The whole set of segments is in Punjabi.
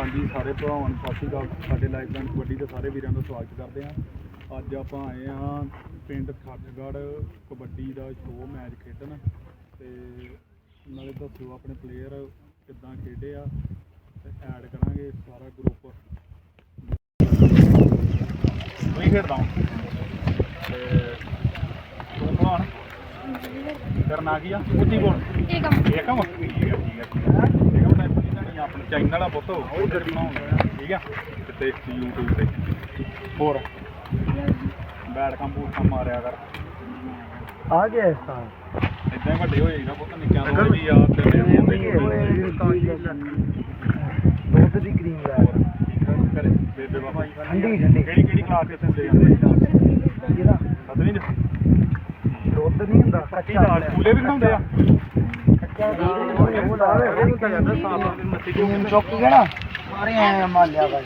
ਹਾਂਜੀ ਸਾਰੇ ਭਰਾਵਾਂ ਨੂੰ ਸਤਿ ਸ਼੍ਰੀ ਅਕਾਲ। ਸਾਡੇ ਲਾਈਵ ਬੈਂਡ ਕਬੱਡੀ ਦੇ ਸਾਰੇ ਵੀਰਾਂ ਦਾ ਸਵਾਗਤ ਕਰਦੇ ਹਾਂ। ਅੱਜ ਆਪਾਂ ਆਏ ਹਾਂ ਪਿੰਡ ਠੱਠਗੜ੍ਹ ਕਬੱਡੀ ਦਾ ਸ਼ੋਅ ਮੈਚ ਖੇਡਣ। ਤੇ ਨਾਲੇ ਦੱਸਿਓ ਆਪਣੇ ਪਲੇਅਰ ਕਿੱਦਾਂ ਖੇਡੇ ਆ ਤੇ ਐਡ ਕਰਾਂਗੇ ਸਾਰਾ ਗਰੁੱਪ ਖੇਡਦਾ ਤੇ ਤੂੰ ਕੌਣ ਤੇਰਾ ਨਾਂ ਕੀ ਆ? ਉੱਚੀ ਬੋਲ ਏਕਮ। ਏਕਮ? ਠੀਕ ਹੈ ਠੀਕ ਹੈ ਏਕਮ ਟਾਈਪ ਨਹੀਂ ਆਪਣੇ ਚੈਨਲ ਵਾਲਾ ਪੁੱਤ ਉਹ ਬਣਾਉਂਦਾ ਠੀਕ ਆ? ਤੇ ਤੇ YouTube ਤੇ। ਹੋਰ? ਬੈਡ ਕੰਮ ਬੂਟ ਕੰਮ ਮਾਰਿਆ ਕਰ। ਆ ਗਿਆ ਇਸ ਤਾਂ ਇਦਾਂ ਵੱਡੇ ਹੋ ਜਾਈਦਾ ਪੁੱਤ ਨਿੱਕਿਆਂ ਤੋਂ ਵੀ ਯਾਦ ਤੇ ਨੇ ਹੁੰਦੇ ਦੁੱਧ ਦੀ ਕਰੀਮ ਲੈ ਬੇਬੇ ਬਾਬਾ ਠੰਡੀ ਠੰਡੀ। ਕਿਹੜੀ ਕਿਹੜੀ ਕਲਾਸ ਦੇ ਹੁੰਦੇ ਜਾਂਦੇ? ਸਤਵੀਂ ਦੁੱਧ ਨਹੀਂ ਹੁੰਦਾ ਕੀ ਨਾਲ ਸਕੂਲੇ ਵੀ ਬਣਾਉਂਦੇ ਆ? ਚੁੱਕ ਗਿਆ ਨਾ ਮਾਰੇ ਐ ਮਾਲਿਆ ਬਾਈ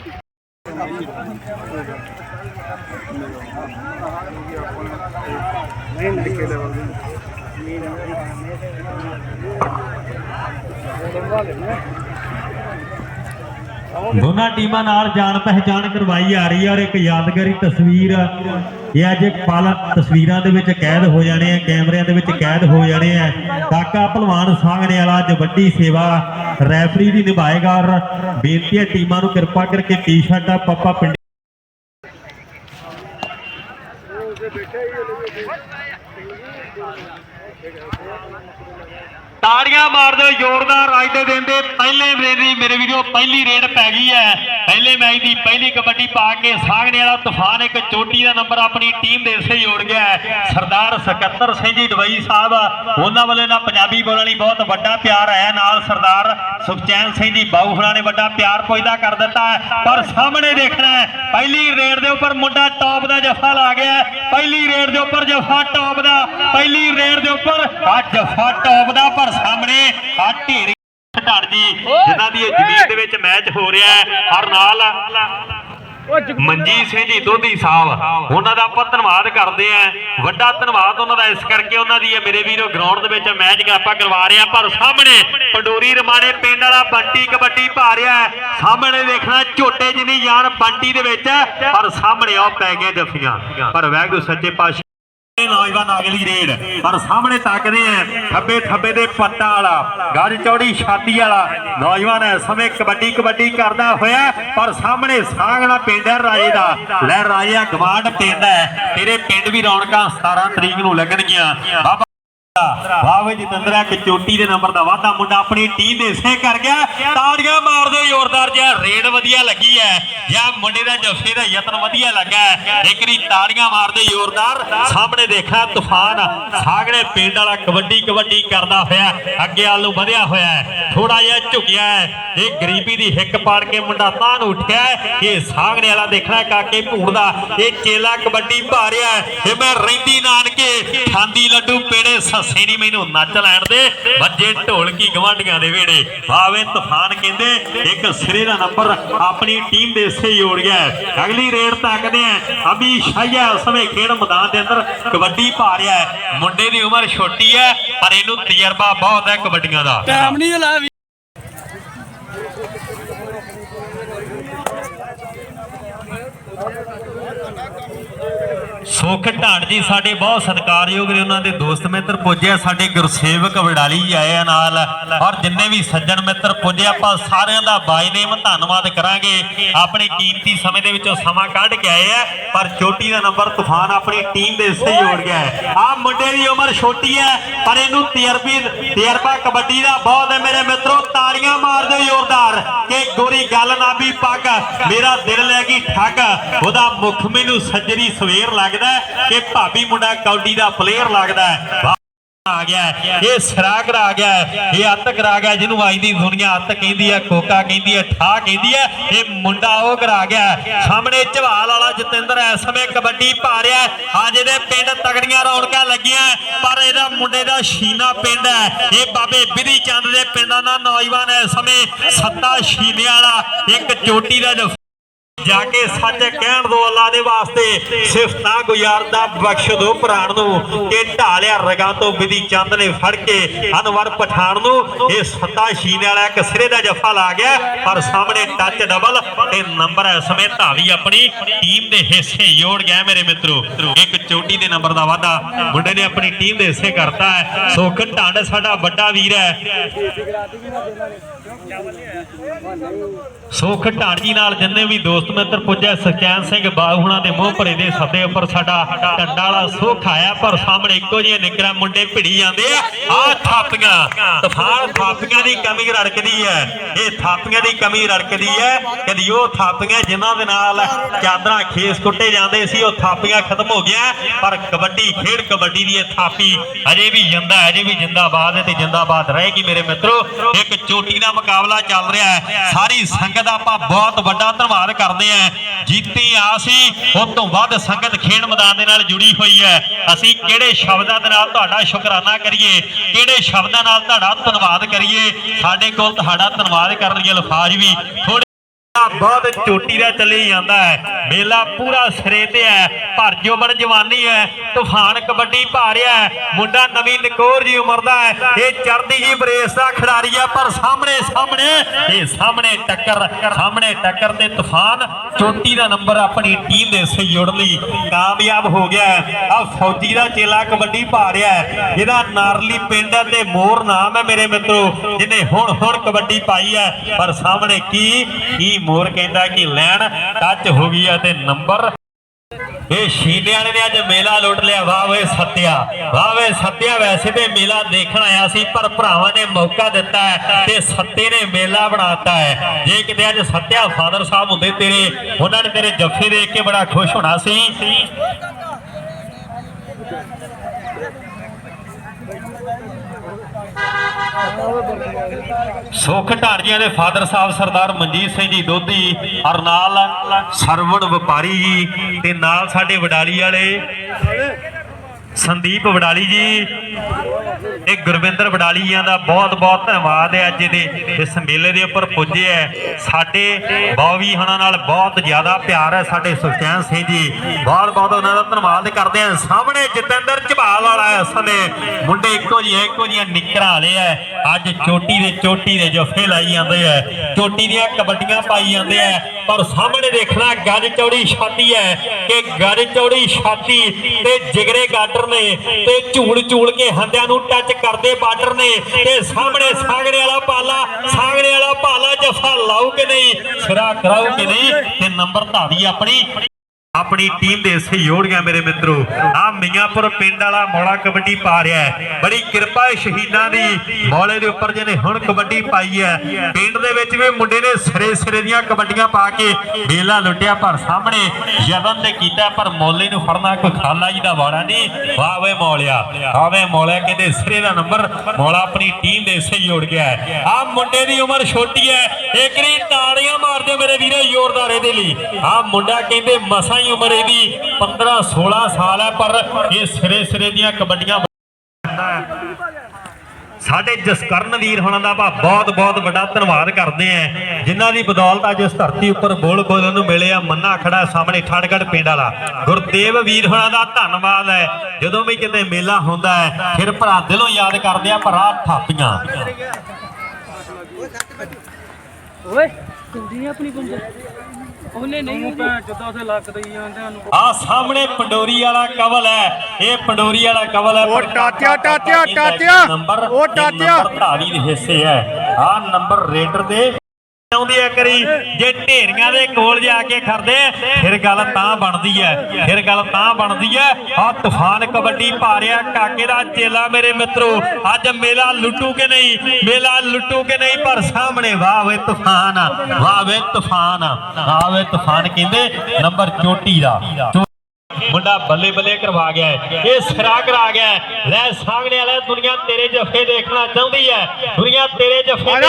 ਨਹੀਂ। ਨਿੱਕੇ ਲੈਵਲ ਦੇ ਦੋਨਾਂ ਟੀਮਾਂ ਨਾਲ ਜਾਣ ਪਹਿਚਾਣ ਕਰਵਾਈ ਆ ਰਹੀ ਹੈ ਔਰ ਇੱਕ ਯਾਦਗਾਰੀ ਤਸਵੀਰ ਇਹ ਅੱਜ ਪਲ ਤਸਵੀਰਾਂ ਦੇ ਵਿੱਚ ਕੈਦ ਹੋ ਜਾਣੇ ਆ, ਕੈਮਰਿਆਂ ਦੇ ਵਿੱਚ ਕੈਦ ਹੋ ਜਾਣੇ ਆ। ਕਾਕਾ ਭਲਵਾਨ ਸਾਹਮਣੇ ਵਾਲਾ ਅੱਜ ਵੱਡੀ ਸੇਵਾ ਰੈਫਰੀ ਦੀ ਨਿਭਾਏਗਾ ਔਰ ਬੇਨਤੀ ਹੈ ਟੀਮਾਂ ਨੂੰ ਕਿਰਪਾ ਕਰਕੇ ਟੀ-ਸ਼ਰਟਾਂ ਪੱਪਾ ਪਿੰਡ ਤਾੜੀਆਂ ਮਾਰ ਦਿਓ ਜ਼ੋਰਦਾਰ ਅੱਜ ਦੇ ਦਿਨ ਦੇ ਪਹਿਲੇ ਰੇਡ ਮੇਰੇ ਵੀਡੀਓ ਪਹਿਲੀ ਰੇਡ ਪੈ ਗਈ ਹੈ। ਪਹਿਲੇ ਮੈਚ ਦੀ ਪਹਿਲੀ ਕਬੱਡੀ ਪਾ ਕੇ ਸਾਹਗਣੇ ਵਾਲਾ ਤੂਫਾਨ ਇੱਕ ਚੋਟੀ ਦਾ ਨੰਬਰ ਆਪਣੀ ਟੀਮ ਦੇ ਹਿੱਸੇ ਜੋੜ ਗਿਆ ਸਰਦਾਰ ਸਕੱਤਰ ਸਿੰਘ ਜੀ, ਦਵਾਈ ਸਾਹਿਬ, ਉਹਨਾਂ ਵੱਲੋਂ ਨਾ ਪੰਜਾਬੀ ਬੋਲਣ ਲਈ ਬਹੁਤ ਵੱਡਾ ਪਿਆਰ ਆਇਆ। ਨਾਲ ਸਰਦਾਰ ਸੁਖਚੈਨ ਸਿੰਘ ਜੀ ਬਾਹੂ ਹੁਣਾਂ ਨੇ ਵੱਡਾ ਪਿਆਰ ਪੁੱਜਦਾ ਕਰ ਦਿੱਤਾ ਹੈ। ਪਰ ਸਾਹਮਣੇ ਦੇਖਣਾ ਪਹਿਲੀ ਰੇਡ ਦੇ ਉੱਪਰ ਮੁੰਡਾ ਟੌਪ ਦਾ ਜਫਾ ਲਾ ਗਿਆ ਪਹਿਲੀ ਰੇਡ ਦੇ ਉੱਪਰ ਜਫਾ ਟੌਪ ਦਾ, ਪਹਿਲੀ ਰੇਡ ਦੇ ਉੱਪਰ ਆ ਜਫਾ ਟੌਪ ਦਾ, ਪਰ ਸਾਹਮਣੇ ਆ ਢੇਰੀ ਢੜ ਜੀ ਜਿਨ੍ਹਾਂ ਦੀ ਇਹ ਜ਼ਮੀਨ ਦੇ ਵਿੱਚ ਮੈਚ ਹੋ ਰਿਹਾ ਹੈ। ਹਰ ਨਾਲ ਮਨਜੀਤ ਸਿੰਘ ਜੀ ਦੋਧੀ ਸਾਹਿਬ ਉਹਨਾਂ ਦਾ ਆਪਾਂ ਧੰਨਵਾਦ ਕਰਦੇ ਆਂ ਵੱਡਾ ਧੰਨਵਾਦ ਉਹਨਾਂ ਦਾ ਇਸ ਕਰਕੇ ਉਹਨਾਂ ਦੀ ਇਹ ਮੇਰੇ ਵੀਰੋ ਗਰਾਊਂਡ ਦੇ ਵਿੱਚ ਮੈਚ ਆਪਾਂ ਕਰਵਾ ਰਹੇ ਆਂ ਪਰ ਸਾਹਮਣੇ ਪੰਡੋਰੀ ਰਮਾਣੇ ਪਿੰਡ ਵਾਲਾ ਬੰਟੀ ਕਬੱਡੀ ਪਾ ਰਿਹਾ ਹੈ। ਸਾਹਮਣੇ ਦੇਖਣਾ ਝੋਟੇ ਜਿੰਨੀ ਜਾਨ ਬੰਟੀ ਦੇ ਵਿੱਚ ਹੈ, ਪਰ ਸਾਹਮਣੇ ਉਹ ਪੈ ਗਏ ਜਫੀਆਂ। ਪਰ ਵੈਗੂ ਸੱਚੇ ਇਹ ਨੌਜਵਾਨ ਅਗਲੀ ਰੇਡ। ਪਰ ਸਾਹਮਣੇ ਤਾਕਦੇ ਆ ਖੱਬੇ ਥੱਬੇ ਦੇ ਪੱਟਾ ਵਾਲਾ ਗੱਜ ਚੌੜੀ ਛਾਤੀ ਵਾਲਾ ਨੌਜਵਾਨ ਸਮੇਂ ਕਬੱਡੀ ਕਬੱਡੀ ਕਰਦਾ ਹੋਇਆ। ਪਰ ਸਾਹਮਣੇ ਸਾਂਗਣਾ ਪਿੰਡ ਹੈ ਰਾਜੇ ਦਾ। ਲੈ ਰਾਜਾ ਗਵਾਂਡ ਪਿੰਡ ਹੈ। ਤੇਰੇ ਪਿੰਡ ਵੀ ਰੌਣਕਾਂ 17 ਤਰੀਕ ਨੂੰ ਲੱਗਣਗੀਆਂ। ਬਾਬਾ ਵਾਹ ਵੇ ਜਤਿੰਦਰਾ ਕਚੋਟੀ ਦੇ ਨੰਬਰ ਦਾ ਵਾਧਾ ਮੁੰਡਾ ਆਪਣੀ ਟੀਮ ਦੇ ਹਿੱਸੇ ਕਰ ਗਿਆ। ਤਾੜੀਆਂ ਮਾਰ ਜ਼ੋਰਦਾਰ ਜਿਹਾ, ਰੇਡ ਵਧੀਆ ਲੱਗੀ ਹੈ। ਜਾਂ ਮੁੰਡੇ ਦਾ ਜੱਫੇ ਦਾ ਯਤਨ ਵਧੀਆ ਲੱਗਾ ਹੈ। ਤਾੜੀਆਂ ਮਾਰ ਜ਼ੋਰਦਾਰ। ਸਾਹਮਣੇ ਦੇਖਾ ਤੂਫਾਨ ਸਾਗੜੇ ਪਿੰਡ ਵਾਲਾ ਕਬੱਡੀ ਕਬੱਡੀ ਕਰਦਾ ਹੋਇਆ, ਅੱਗੇ ਵੱਲ ਨੂੰ ਵਧਿਆ ਹੋਇਆ ਥੋੜਾ ਜਿਹਾ ਝੁਕਿਆ ਇਹ ਗਰੀਬੀ ਦੀ ਹਿੱਕ ਪਾੜ ਕੇ ਮੁੰਡਾ ਤਾਂ ਨੂੰ ਉੱਠਿਆ ਇਹ ਸਾਗੜੇ ਵਾਲਾ ਦੇਖਣਾ ਕਾਕੇ ਭੂੜ ਦਾ। ਇਹ ਚੇਲਾ ਕਬੱਡੀ ਭਾਰਿਆ ਇਹ ਮੈਂ ਰਹਿੰਦੀ ਨਾਨਕੇ, ਖਾਂਦੀ ਲੱਡੂ ਪੇੜੇ ਸੱਸੇ ਮੈਨੂੰ ਨੱਚ ਲੈਣ ਦੇ ਵੱਜੇ ਢੋਲਕੀ ਗਵਾਂਡੀਆਂ ਦੇ ਵੇੜੇ ਆਵੇ ਤੂਫਾਨ ਕਹਿੰਦੇ, ਇੱਕ ਸਿਰੇ ਦਾ ਨੰਬਰ ਆਪਣੀ ਟੀਮ ਦੇ ਹਿੱਸੇ ਜੋੜ ਗਿਆ ਅਗਲੀ ਰੇਡ ਤੱਕਦੇ ਆ ਅਭੀ ਸ਼ਾਇਆ ਉਸ ਸਮੇਂ ਖੇਡ ਮੈਦਾਨ ਦੇ ਅੰਦਰ ਕਬੱਡੀ ਪਾ ਰਿਹਾ ਮੁੰਡੇ ਦੀ ਉਮਰ ਛੋਟੀ ਹੈ, ਪਰ ਇਹਨੂੰ ਤਜਰਬਾ ਬਹੁਤ ਹੈ ਕਬੱਡੀਆਂ ਦਾ। ਟਾਈਮ ਨਹੀਂ ਲਾ ਸੁਖ ਢਾਂਡ ਜੀ, ਸਾਡੇ ਬਹੁਤ ਸਤਿਕਾਰਯੋਗ ਨੇ ਉਹਨਾਂ ਦੇ ਦੋਸਤ ਮਿੱਤਰ ਪੁੱਜਿਆ ਸਾਡੇ ਗੁਰਸੇਵਕ ਵਡਾਲੀ ਜੀ ਆਏ ਆ ਨਾਲ। ਔਰ ਜਿੰਨੇ ਵੀ ਸੱਜਣ ਮਿੱਤਰ ਪੁੱਜੇ, ਆਪਾਂ ਸਾਰਿਆਂ ਦਾ ਬਾਈ ਨੇਮ ਧੰਨਵਾਦ ਕਰਾਂਗੇ। ਆਪਣੇ ਕੀਮਤੀ ਸਮੇਂ ਦੇ ਵਿੱਚੋਂ ਸਮਾਂ ਕੱਢ ਕੇ ਆਏ ਆ, ਪਰ ਛੋਟੀ ਦਾ ਨੰਬਰ ਤੂਫਾਨ ਆਪਣੀ ਟੀਮ ਦੇ ਹਿੱਸੇ ਜੋੜ ਗਿਆ ਹੈ। ਆ ਮੁੰਡੇ ਦੀ ਉਮਰ ਛੋਟੀ ਹੈ, ਪਰ ਇਹਨੂੰ ਤਜਰਬੀ, ਤਜਰਬਾ ਕਬੱਡੀ ਦਾ ਬਹੁਤ ਹੈ। ਮੇਰੇ ਮਿੱਤਰੋ, ਤਾੜੀਆਂ ਮਾਰ ਦਿਓ ਜ਼ੋਰਦਾਰ। ਕਿ ਗੋਰੀ ਗੱਲ ਨਾ ਵੀ ਪੱਗ, ਮੇਰਾ ਦਿਲ ਲੈ ਗਈ ਠੱਗ। ਉਹਦਾ ਮੁਖ ਮੈਨੂੰ ਸੱਜਰੀ ਸਵੇਰ ਲੱਗ ਲੱਗਦਾ ਕਿ ਭਾਬੀ ਮੁੰਡਾ ਕੌਡੀ ਦਾ ਪਲੇਅਰ ਲੱਗਦਾ ਆ ਗਿਆ ਇਹ ਸਰਾਗਰ ਆ ਗਿਆ ਇਹ ਅੱਤ ਕਰਾ ਗਿਆ ਜਿਹਨੂੰ ਅੱਜ ਦੀ ਦੁਨੀਆ ਅੱਤ ਕਹਿੰਦੀ ਹੈ ਕੋਕਾ ਕਹਿੰਦੀ ਹੈ ਠਾ ਕਹਿੰਦੀ ਹੈ ਇਹ ਮੁੰਡਾ ਉਹ ਕਰਾ ਗਿਆ ਸਾਹਮਣੇ ਝਵਾਲ ਵਾਲਾ ਜਤਿੰਦਰ ਇਸ ਸਮੇਂ ਕਬੱਡੀ ਪਾ ਰਿਹਾ ਅੱਜ ਇਹਦੇ ਪਿੰਡ ਤਗੜੀਆਂ ਰੌਣਕਾਂ ਲੱਗੀਆਂ ਪਰ ਇਹਦਾ ਮੁੰਡੇ ਦਾ ਸ਼ੀਨਾ ਪਿੰਡ ਹੈ। ਇਹ ਬਾਬੇ ਬਿਧੀ ਚੰਦ ਦੇ ਪਿੰਡਾਂ ਦਾ ਨੌਜਵਾਨ ਇਸ ਸਮੇਂ ਸੱਤਾ ਸ਼ੀਨੇ ਵਾਲਾ ਇੱਕ ਚੋਟੀ ਦਾ ਜਫ- ਜਾ ਕੇ ਸੱਚ ਕਹਿਣ ਦੋ ਅੱਲਾ ਦੇ ਵਾਸਤੇ ਸਿਫਤਾਂ ਗੁਜ਼ਾਰਦਾ ਬਖਸ਼ ਦੋ ਪ੍ਰਾਣ ਨੂੰ। ਕਿ ਢਾਲਿਆ ਰਗਾਂ ਤੋਂ ਵਿਧੀ ਚੰਦ ਨੇ ਫੜ ਕੇ ਅਨਵਰ ਪਠਾਨ ਨੂੰ। ਇਹ ਸੱਤਾ ਸ਼ੀਨੇ ਵਾਲਾ ਇੱਕ ਸਿਰੇ ਦਾ ਜੱਫਾ ਲਾ ਗਿਆ, ਪਰ ਸਾਹਮਣੇ ਟੱਚ ਡਬਲ ਤੇ ਨੰਬਰ ਸਮੇਂ ਧਾਵੀ ਆਪਣੀ ਟੀਮ ਦੇ ਹਿੱਸੇ ਜੋੜ ਗਿਆ ਮੇਰੇ ਮਿੱਤਰੋ। ਇੱਕ ਚੋਟੀ ਦੇ ਨੰਬਰ ਦਾ ਵਾਧਾ ਮੁੰਡੇ ਨੇ ਆਪਣੀ ਟੀਮ ਦੇ ਹਿੱਸੇ ਕਰਤਾ ਹੈ। ਸੁਖ ਢੰਡ ਸਾਡਾ ਵੱਡਾ ਵੀਰ ਹੈ। ਸੁਖ ਢਾਂਡੀ ਨਾਲ ਜਿੰਨੇ ਵੀ ਦੋਸਤ ਮਿੱਤਰ ਪੁੱਜੇ ਸਕੈਨ ਸਿੰਘ ਬਾਗ ਦੇ ਮੂੰਹ ਭਰੇ ਦੇ ਸੱਦੇ ਉੱਪਰ ਸਾਡਾ ਟੰਡਾ ਵਾਲਾ ਸੁਖ ਆਇਆ, ਪਰ ਸਾਹਮਣੇ ਇੱਕੋ ਜਿਹੀਆਂ ਨਿਕਰਾਂ ਮੁੰਡੇ ਭਿੜੀ ਜਾਂਦੇ ਆ। ਆ ਥਾਪੀਆਂ, ਤੂਫਾਨ ਥਾਪੀਆਂ ਦੀ ਕਮੀ ਰੜਕਦੀ ਹੈ। ਇਹ ਥਾਪੀਆਂ ਦੀ ਕਮੀ ਰੜਕਦੀ ਹੈ ਕਦੀ ਉਹ ਥਾਪੀਆਂ ਜਿਨ੍ਹਾਂ ਦੇ ਨਾਲ ਚਾਦਰਾਂ ਖੇਸ ਕੁੱਟੇ ਜਾਂਦੇ ਸੀ, ਉਹ ਥਾਪੀਆਂ ਖਤਮ ਹੋ ਗਿਆ ਪਰ ਕਬੱਡੀ ਖੇਡ ਕਬੱਡੀ ਦੀ ਇਹ ਥਾਪੀ ਅਜੇ ਵੀ ਜਿੰਦਾ, ਅਜੇ ਵੀ ਜਿੰਦਾਬਾਦ ਹੈ ਤੇ ਜਿੰਦਾਬਾਦ ਰਹੇਗੀ ਮੇਰੇ ਮਿੱਤਰੋ। ਇੱਕ ਚੋਟੀ ਦਾ ਮੁਕਾਬਲਾ ਚੱਲ ਰਿਹਾ ਹੈ। ਸਾਰੀ ਸੰਗਤ ਆਪਾਂ ਬਹੁਤ ਵੱਡਾ ਧੰਨਵਾਦ ਕਰਦੇ ਹਾਂ। ਜੀਤੀ ਆ ਸੀ ਉਸ ਤੋਂ ਵੱਧ ਸੰਗਤ ਖੇਡ ਮੈਦਾਨ ਦੇ ਨਾਲ ਜੁੜੀ ਹੋਈ ਹੈ। ਅਸੀਂ ਕਿਹੜੇ ਸ਼ਬਦਾਂ ਦੇ ਨਾਲ ਤੁਹਾਡਾ ਸ਼ੁਕਰਾਨਾ ਕਰੀਏ, ਕਿਹੜੇ ਸ਼ਬਦਾਂ ਨਾਲ ਤੁਹਾਡਾ ਧੰਨਵਾਦ ਕਰੀਏ, ਸਾਡੇ ਕੋਲ ਤੁਹਾਡਾ ਧੰਨਵਾਦ ਕਰਨ ਲਈ ਅਲਫਾਜ਼ ਵੀ ਥੋੜੇ ਬਹੁਤ ਚੋਟੀ ਦਾ ਚੱਲੀ ਜਾਂਦਾ ਹੈ। ਮੇਲਾ ਪੂਰਾ ਸਿਰੇ ਤੇ ਹੈ। ਭਰ ਜੋਬਨ ਜਵਾਨੀ ਹੈ। ਤੂਫਾਨ ਕਬੱਡੀ ਪਾ ਮੁੰਡਾ ਨਵੀਂ ਨਕੋਰ ਜੀ ਉਮਰ ਦਾ ਹੈ। ਇਹ ਚੜਦੀ ਜੀ ਬਰੇਸ ਦਾ ਖਿਡਾਰੀ ਹੈ। ਪਰ ਸਾਹਮਣੇ ਸਾਹਮਣੇ, ਇਹ ਸਾਹਮਣੇ ਟੱਕਰ ਸਾਹਮਣੇ ਟੱਕਰ ਤੇ ਤੂਫਾਨ। ਚੋਟੀ ਦਾ ਨੰਬਰ ਆਪਣੀ ਟੀਮ ਦੇ ਹਿੱਸੇ ਲਈ। ਕਾਮਯਾਬ ਹੋ ਗਿਆ ਆ ਫੌਜੀ ਦਾ ਚੇਲਾ ਕਬੱਡੀ ਪਾ ਰਿਹਾ ਹੈ। ਜਿਹਦਾ ਨਾਰਲੀ ਪਿੰਡ ਹੈ ਤੇ ਮੋਰ ਨਾਮ ਹੈ ਮੇਰੇ ਮਿੱਤਰੋ। ਜਿਹਨੇ ਹੁਣ ਹੁਣ ਕਬੱਡੀ ਪਾਈ ਹੈ। ਪਰ ਸਾਹਮਣੇ ਕੀ ਕੀ ਮੋਰ ਕਹਿੰਦਾ ਕਿ ਲੈਣ ਟੱਚ ਹੋ ਗਈ ਹੈ ਤੇ ਨੰਬਰ। ਇਹ ਸ਼ੀਨੇ ਵਾਲੇ ਨੇ ਅੱਜ ਮੇਲਾ ਲੁੱਟ ਲਿਆ। ਵਾਹ ਵੇ ਸੱਤਿਆ, ਵਾਹ ਵੇ ਸੱਤਿਆ। ਵੈਸੇ ਤੇ ਮੇਲਾ ਦੇਖਣ ਆਇਆ ਸੀ, ਪਰ ਭਰਾਵਾਂ ਨੇ ਮੌਕਾ ਦਿੱਤਾ ਹੈ ਤੇ ਸੱਤੇ ਨੇ ਮੇਲਾ ਬਣਾਤਾ ਹੈ। ਜੇ ਕਿਤੇ ਅੱਜ ਸੱਤਿਆ ਫਾਦਰ ਸਾਹਿਬ ਹੁੰਦੇ ਤੇਰੇ, ਉਹਨਾਂ ਨੇ ਤੇਰੇ ਜੱਫੇ ਦੇਖ ਕੇ ਬੜਾ ਖੁਸ਼ ਹੋਣਾ ਸੀ। ਸੁਖ ਢਾਰੀਆਂ ਦੇ ਫਾਦਰ ਸਾਹਿਬ ਸਰਦਾਰ ਮਨਜੀਤ ਸਿੰਘ ਜੀ ਦੋਧੀ, ਔਰ ਨਾਲ ਸਰਵਣ ਵਪਾਰੀ ਜੀ ਤੇ ਨਾਲ ਸਾਡੇ ਵਡਾਲੀ ਵਾਲੇ। ਸੰਦੀਪ ਵਡਾਲੀ ਜੀ, ਇਹ ਗੁਰਵਿੰਦਰ ਵਡਾਲੀਆਂ ਦਾ ਬਹੁਤ ਬਹੁਤ ਧੰਨਵਾਦ ਹੈ ਅੱਜ ਦੇ ਇਸ ਮੇਲੇ ਦੇ ਉੱਪਰ ਪੁੱਜੇ ਹੈ। ਸਾਡੇ ਬੌਵੀ ਹਣਾ ਨਾਲ ਬਹੁਤ ਜ਼ਿਆਦਾ ਪਿਆਰ ਹੈ। ਸਾਡੇ ਸੁਖਚੈਨ ਸਿੰਘ ਜੀ, ਬਹੁਤ ਬਹੁਤ ਉਹਨਾਂ ਦਾ ਧੰਨਵਾਦ ਕਰਦੇ ਹਾਂ। ਸਾਹਮਣੇ ਜਤਿੰਦਰ ਝਬਾਲ ਵਾਲਾ ਹੈ ਇਸ ਸਮੇਂ ਮੁੰਡੇ ਇੱਕੋ ਜਿਹੇ, ਇੱਕੋ ਜਿਹੀਆਂ ਨਿੱਕਰਾਂ ਵਾਲੇ ਹੈ। ਅੱਜ ਚੋਟੀ ਦੇ ਚੋਟੀ ਦੇ ਜਫੇ ਲਾਈ ਜਾਂਦੇ ਹੈ। ਚੋਟੀ ਦੀਆਂ ਕਬੱਡੀਆਂ ਪਾਈ ਜਾਂਦੇ ਹੈ। ਪਰ ਸਾਹਮਣੇ ਦੇਖਣਾ ਗੱਜ ਚੌੜੀ ਛਾਤੀ ਹੈ ਕਿ ਗੱਜ ਚੌੜੀ ਛਾਤੀ ਤੇ ਜਿਗਰੇ ਗਾਡਰ ਨੇ ਤੇ ਝੂਲ ਝੂਲ ਕੇ ਹੰਦਿਆਂ ਨੂੰ ਟੱਚ ਕਰਦੇ ਬਾਰਡਰ ਨੇ ਤੇ ਸਾਹਮਣੇ ਸਾਗੜੇ ਵਾਲਾ ਪਾਲਾ, ਸਾਗੜੇ ਵਾਲਾ ਪਾਲਾ ਜਫਾ ਲਾਉ ਕਿ ਨਹੀਂ, ਸਿਰਾ ਕਰਾਉ ਕਿ ਨਹੀਂ ਤੇ ਨੰਬਰ ਧਾਰੀ ਆਪਣੀ। ਆਪਣੀ ਟੀਮ ਦੇ ਸਹਿਯੋਗੀਆਂ ਮੇਰੇ ਮਿੱਤਰੋ। ਆ ਮੀਆਂਪੁਰ ਪਿੰਡ ਵਾਲਾ ਮੌਲਾ ਕਬੱਡੀ ਪਾ ਰਿਹਾ ਹੈ। ਬੜੀ ਕਿਰਪਾ ਹੈ ਸ਼ਹੀਦਾਂ ਦੀ। ਮੌਲੇ ਦੇ ਉੱਪਰ ਜਿਹਨੇ ਹੁਣ ਕਬੱਡੀ ਪਾਈ ਹੈ, ਪਿੰਡ ਦੇ ਵਿੱਚ ਵੀ ਮੁੰਡੇ ਨੇ ਸਿਰੇ ਸਿਰੇ ਦੀਆਂ ਕਬੱਡੀਆਂ ਪਾ ਕੇ ਮੇਲਾ ਲੁੱਟਿਆ ਪਰ ਸਾਹਮਣੇ ਯਤਨ ਤੇ ਕੀਤਾ, ਪਰ ਮੌਲੇ ਨੂੰ ਫੜਨਾ ਕੋਈ ਖਾਲਾ ਜੀ ਦਾ ਵਾੜਾ ਨਹੀਂ। ਵਾਵੇ ਮੌਲਿਆ ਆਵੇ ਮੌਲਿਆ, ਕਹਿੰਦੇ ਸਿਰੇ ਦਾ ਨੰਬਰ ਮੌਲਾ ਆਪਣੀ ਟੀਮ ਦੇ ਸਹਿਯੋਗ ਗਿਆ ਹੈ। ਆ ਮੁੰਡੇ ਦੀ ਉਮਰ ਛੋਟੀ ਹੈ ਇਕਰੀ ਤਾੜੀਆਂ ਮਾਰ ਦਿਓ ਮੇਰੇ ਵੀਰੇ, ਜ਼ੋਰਦਾਰ ਇਹਦੇ ਲਈ। ਆ ਮੁੰਡਾ ਕਹਿੰਦੇ ਮਸਾਂ ਹੀ ਉਮਰ ਇਹਦੀ 15 16 ਸਾਲ ਹੈ, ਪਰ ਇਹ ਸਿਰੇ ਸਿਰੇ ਦੀਆਂ ਕਬੱਡੀਆਂ ਸਾਡੇ ਜਸਕਰਨ ਵੀਰ ਹੁਣਾਂ ਦਾ ਆਪਾਂ ਬਹੁਤ ਬਹੁਤ ਵੱਡਾ ਧੰਨਵਾਦ ਕਰਦੇ ਆਂ ਜਿਨ੍ਹਾਂ ਦੀ ਬਦੌਲਤ ਅੱਜ ਇਸ ਧਰਤੀ ਉੱਪਰ ਬੋਲ ਬੋਲਣ ਨੂੰ ਮਿਲਿਆ ਮੰਨਾ ਖੜਾ ਸਾਹਮਣੇ ਠਾੜਗੜ ਪਿੰਡ ਵਾਲਾ। ਗੁਰਦੇਵ ਵੀਰ ਹੁਣਾਂ ਦਾ ਧੰਨਵਾਦ ਹੈ। ਜਦੋਂ ਵੀ ਕਿਤੇ ਮੇਲਾ ਹੁੰਦਾ ਹੈ, ਫਿਰ ਭਰਾ ਦਿਲੋਂ ਯਾਦ ਕਰਦੇ ਆ ਭਰਾ ਥਾਪੀਆਂ। ਓਏ ਕੁੰਡੀ ਨੀ ਆਪਣੀ ਕੁੰਡੀ ਉਹਨੇ ਨਹੀਂ ਭੈਣ ਚੋਦਾ ਉਥੇ ਲੱਕ ਦਈ ਜਾਂਦੇ ਸਾਨੂੰ ਆ ਸਾਹਮਣੇ ਪੰਡੋਰੀ ਵਾਲਾ ਕਵਲ ਹੈ। ਇਹ ਪੰਡੋਰੀ ਵਾਲਾ ਕਵਲ ਹੈ। ਉਹ ਟਾਟਿਆ, ਟਾਟਿਆ, ਟਾਟਿਆ। ਨੰਬਰ ਉਹ ਟਾਟਿਆ। ਨੰਬਰ ਧਾਰੀ ਦੇ ਹਿੱਸੇ ਹੈ। ਆ ਨੰਬਰ ਰੇਡਰ ਦੇ ਆਉਂਦੀ ਹੈ ਕਰੀ ਜੇ ਢੇਰੀਆਂ ਦੇ ਕੋਲ ਜਾ ਕੇ ਖੜਦੇ ਫਿਰ ਗੱਲ ਤਾਂ ਬਣਦੀ ਹੈ ਫਿਰ ਗੱਲ ਤਾਂ ਬਣਦੀ ਹੈ ਆ ਤੂਫਾਨ ਕਬੱਡੀ ਪਾ ਰਿਹਾ ਕਾਕੇ ਦਾ ਚੇਲਾ ਮੇਰੇ ਮਿੱਤਰੋ ਅੱਜ ਮੇਲਾ ਲੁੱਟੂ ਕਿ ਨਹੀਂ? ਮੇਲਾ ਲੁੱਟੂ ਕਿ ਨਹੀਂ? ਪਰ ਸਾਹਮਣੇ ਵਾਹ ਵੇ ਤੂਫਾਨ ਵਾਹ ਵੇ ਤੂਫਾਨ ਵਾਹ ਵੇ ਤੂਫਾਨ ਕਹਿੰਦੇ ਨੰਬਰ ਚੋਟੀ ਦਾ। ਮੁੰਡਾ ਬੱਲੇ ਬੱਲੇ ਕਰਵਾ ਗਿਆ ਇਹ ਸਿਰਾ ਕਰਾ ਗਿਆ। ਲੈ ਸਾਹਮਣੇ ਵਾਲਾ ਦੁਨੀਆ ਤੇਰੇ ਜੱਫੇ ਦੇਖਣਾ ਚਾਹੁੰਦੀ ਹੈ ਦੁਨੀਆ ਤੇਰੇ ਜੱਫੇ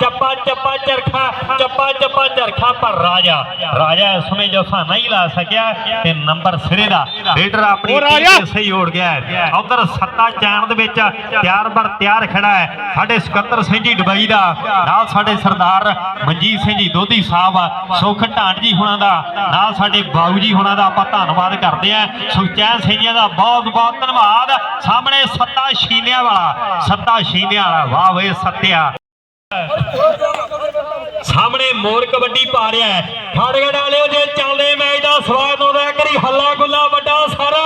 ਚੱਪਾ ਚੱਪਾ ਚਰਖਾ ਚੱਪਾ ਚੱਪਾ ਚਰਖਾ। ਪਰ ਰਾਜਾ ਰਾਜਾ ਇਸ ਸਮੇਂ ਜਫਾ ਨਹੀਂ ਲਾ ਸਕਿਆ ਤੇ ਨੰਬਰ ਸਿਰੇ ਦਾ ਲੀਡਰ ਆਪਣੀ! ਟੀਮ ਸਹੀ ਉੜ ਗਿਆ ਹੈ। ਉਧਰ ਸੱਤਾ ਚਾਣ ਦੇ ਵਿੱਚ ਤਿਆਰ ਬਰ ਤਿਆਰ ਖੜਾ ਹੈ। ਸਾਡੇ ਸਕੱਤਰ ਸਿੰਘ ਜੀ ਡਬਈ ਦਾ ਨਾਲ ਸਾਡੇ ਸਰਦਾਰ ਮਨਜੀਤ ਸਿੰਘ ਜੀ ਦੋਧੀ ਸਾਹਿਬ ਸੁਖ ਢਾਂਡ ਜੀ ਹੁਣਾਂ ਦਾ ਨਾਲ ਸਾਡੇ ਬਾਊ ਜੀ ਹੁਣਾਂ ਦਾ ਆਪਾਂ ਧੰਨਵਾਦ ਕਰਦੇ ਆਂ ਸੁਖਚੈਨ ਸਿੰਘ ਜੀ ਦਾ ਬਹੁਤ ਬਹੁਤ ਧੰਨਵਾਦ। ਸਾਹਮਣੇ ਸੱਤਾ ਸ਼ੀਨਿਆਂ ਵਾਲਾ ਸੱਤਾ ਸ਼ੀਨਿਆਂ ਵਾਲਾ। ਵਾਹ ਵੇ ਸੱਤਿਆ। ਸਾਹਮਣੇ ਮੋਰ ਕਬੱਡੀ ਪਾ ਰਿਹਾ ਹੈ। ਖੜਗੜ ਵਾਲਿਓ, ਜੇ ਚੱਲਦੇ ਮੈਚ ਦਾ ਸਵਾਦ ਆਉਂਦਾ ਕਰੀ ਹੱਲਾ ਗੁੱਲਾ, ਵੱਡਾ ਸਾਰਾ।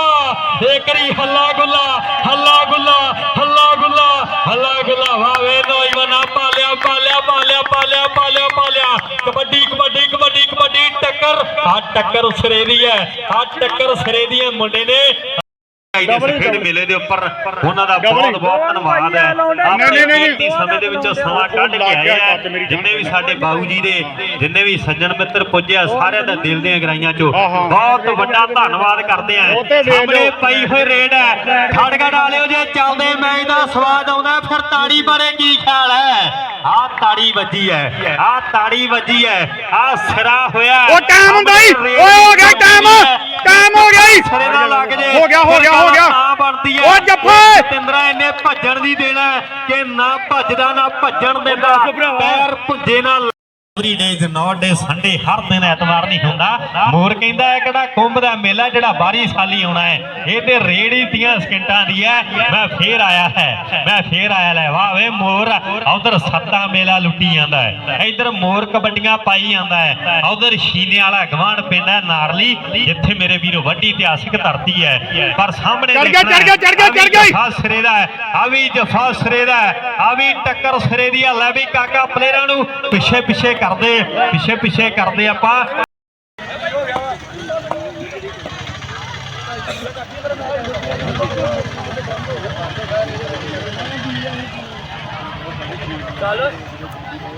ਇਹ ਕਰੀ ਹੱਲਾ ਗੁੱਲਾ ਹੱਲਾ ਗੁੱਲਾ ਹੱਲਾ ਗੁੱਲਾ ਹੱਲਾ ਗੁੱਲਾ। ਵਾਵੇ ਨੌਜਵਾਨਾ, ਪਾਲਿਆ ਪਾਲਿਆ ਪਾਲਿਆ ਪਾਲਿਆ ਪਾਲਿਆ ਪਾਲਿਆ। ਕਬੱਡੀ ਕਬੱਡੀ ਕਬੱਡੀ ਕਬੱਡੀ, ਟੱਕਰ। ਆ ਟੱਕਰ ਸਿਰੇ ਦੀ ਹੈ ਆ ਟੱਕਰ ਸਿਰੇ ਦੀ ਹੈ ਮੁੰਡੇ ਨੇ। ਇਸ ਖੇਡ ਮੇਲੇ ਦੇ ਉੱਪਰ ਉਹਨਾਂ ਦਾ ਬਹੁਤ ਬਹੁਤ ਧੰਨਵਾਦ ਹੈ। ਆਪਣੇ ਕੀਮਤੀ ਸਮੇਂ ਦੇ ਵਿੱਚੋਂ ਸਮਾਂ ਕੱਢ ਕੇ ਆਏ ਆ ਜਿੰਨੇ ਵੀ ਸਾਡੇ ਬਾਊ ਜੀ ਦੇ ਜਿੰਨੇ ਵੀ ਸੱਜਣ ਮਿੱਤਰ ਪੁੱਜਿਆ ਸਾਰਿਆਂ ਦਾ ਦਿਲ ਦੀਆਂ ਗਰਾਈਆਂ ਚੋਂ ਬਹੁਤ ਵੱਡਾ ਧੰਨਵਾਦ ਕਰਦੇ ਆ। ਸਾਹਮਣੇ ਪਈ ਹੋਈ ਰੇਡ ਹੈ। ਖੜਗੜ ਵਾਲਿਓ ਜੇ ਚੱਲਦੇ ਮੈਚ ਦਾ ਸਵਾਦ ਆਉਂਦਾ ਫਿਰ ਤਾੜੀ ਬਾਰੇ ਕੀ ਖਿਆਲ ਹੈ? ਆ ਤਾੜੀ ਵੱਜੀ ਹੈ। ਆ ਤਾੜੀ ਵੱਜੀ ਹੈ। ਆ ਸਿਰਾ ਹੋਇਆ ਉਹ time ਹੁੰਦਾ ਓਏ ਹੋ ਗਿਆ time, time ਹੋ ਗਿਆ ਈ। ਸਿਰੇ ਨਾਲ ਲੱਗ ਜੇ ਹੋ ਗਿਆ, ਹੋ ਗਿਆ, ਹੋ ਗਿਆ। ਨਾ ਬਣਦੀ ਹੈ ਓ ਜੱਫੇ! ਤਿੰਦਰਾ ਇਹਨੇ ਭੱਜਣ ਦੀ ਦੇਣਾ ਕਿ ਨਾ ਭੱਜਦਾ ਨਾ ਭੱਜਣ ਦਿੰਦਾ ਪੈਰ ਪੁੱਜੇ ਨਾਲ every day is not day Sunday ਹਰ ਦਿਨ ਐਤਵਾਰ ਨਹੀਂ ਹੁੰਦਾ। ਮੋਰ ਕਹਿੰਦਾ ਹੈ ਕਿਹੜਾ ਕੁੰਭ ਦਾ ਮੇਲਾ ਜਿਹੜਾ ਬਾਰੀ ਸਾਲੀ ਆਉਣਾ ਹੈ ਇਹ ਤੇ ਰੇੜੀ ਦੀਆਂ ਸਕਿੰਟਾਂ ਦੀ ਹੈ। ਮੈਂ ਫੇਰ ਆਇਆ ਹੈ ਮੈਂ ਫੇਰ ਆਇਆ ਲੈ ਵਾਹ ਵੇ ਮੋਰ ਉਧਰ ਸੱਤਾ ਮੇਲਾ ਲੁੱਟੀ ਜਾਂਦਾ ਹੈ। ਇਧਰ ਮੋਰ ਕਬੱਡੀਆਂ ਪਾਈ ਜਾਂਦਾ ਹੈ ਉਧਰ ਸ਼ੀਨੇ ਵਾਲਾ ਗਵਾਂਡ ਹੈ ਨਾਰਲੀ ਜਿੱਥੇ ਮੇਰੇ ਵੀਰੋ ਵੱਡੀ ਇਤਿਹਾਸਿਕ ਧਰਤੀ ਹੈ। ਪਰ ਸਾਹਮਣੇ ਚੜ੍ਹ ਗਿਆ, ਚੜ੍ਹ ਗਿਆ, ਚੜ੍ਹ ਗਿਆ, ਚੜ੍ਹ ਗਿਆ। ਜਫਾ ਸਿਰੇ ਦਾ ਆ ਵੀ ਜਫਾ ਸਿਰੇ ਦਾ ਆ ਵੀ ਟੱਕਰ ਸਿਰੇ ਦੀ ਆ, ਲੈ ਵੀ ਕਾਕਾ ਪਲੇਅਰਾਂ ਨੂੰ ਪਿੱਛੇ ਪਿੱਛੇ ਕਰਦੇ, ਪਿੱਛੇ ਪਿੱਛੇ ਕਰਦੇ ਆਪਾਂ। ਚੱਲ।